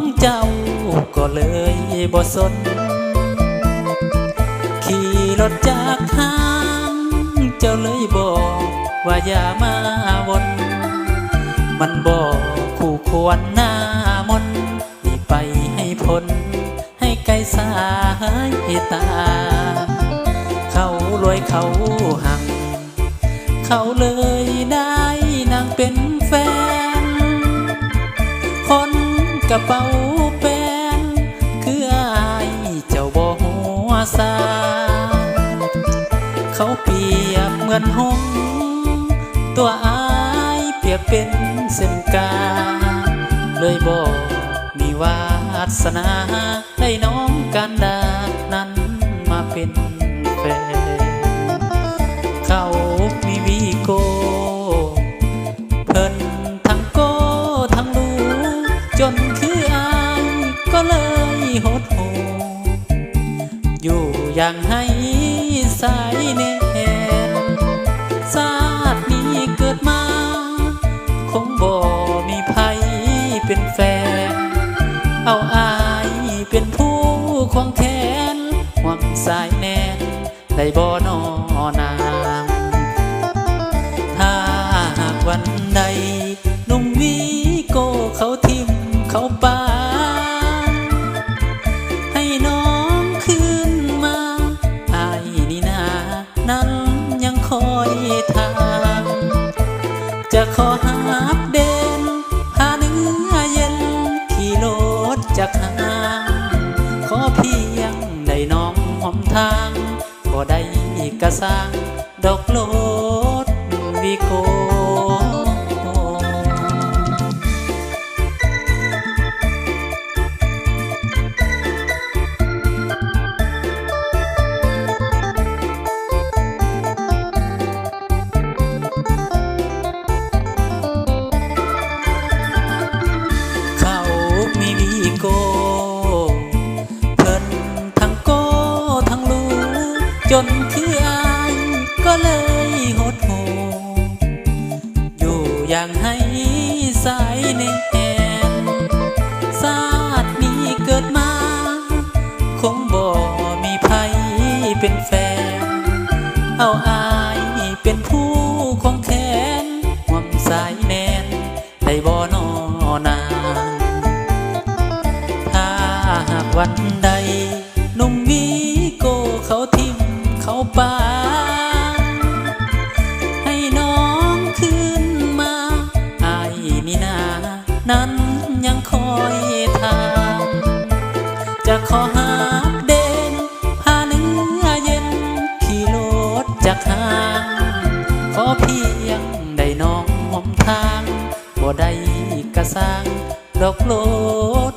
าน้องเจ้าก็เลยบ่สน ขี่รถจากห้างเจ้าเลยบอกว่าอย่ามาวน มันบอกคู่ควรหน้ามนนี่ไปให้พ้น ให้ไกลสายตา เขารวยเขาหัง เขาเลยได้ ระเป๋าแป้นคืออายเจ้าบ่หัวซาเขาเปรียบเหมือนหงตัวอายเปรียบเป็นเส้นกา เลยบอกมีวาสนาได้น้องกันดา อย่างให้สายแนนชาตินี้เกิดมา คงบ่มีภัยเป็นแฟน เอาอายเป็นผู้ควงแขนหวังสายแนนได้บ่นอนา อหาบเด่นพาเนื้อเย็นขี่รถจากห้างขอเพียงได้น้องหอมทางบ่ได้กระสังดอกโลดวิโก นคืออายก็เลยหดหูอยู่อย่างให้สายแนนศาสตร์นี้เกิดมา คงบ่มีภัยเป็นแฟน เอาอายเป็นผู้คงแขนห่วมสายแนนได้บ่นอนางถ้าหากวันใด จะขอหาเด่นพาเนื้อเย็นขี่รถจากห้างขอเพียงได้น้องหอมทางบ่ได้กระสังดอกโลด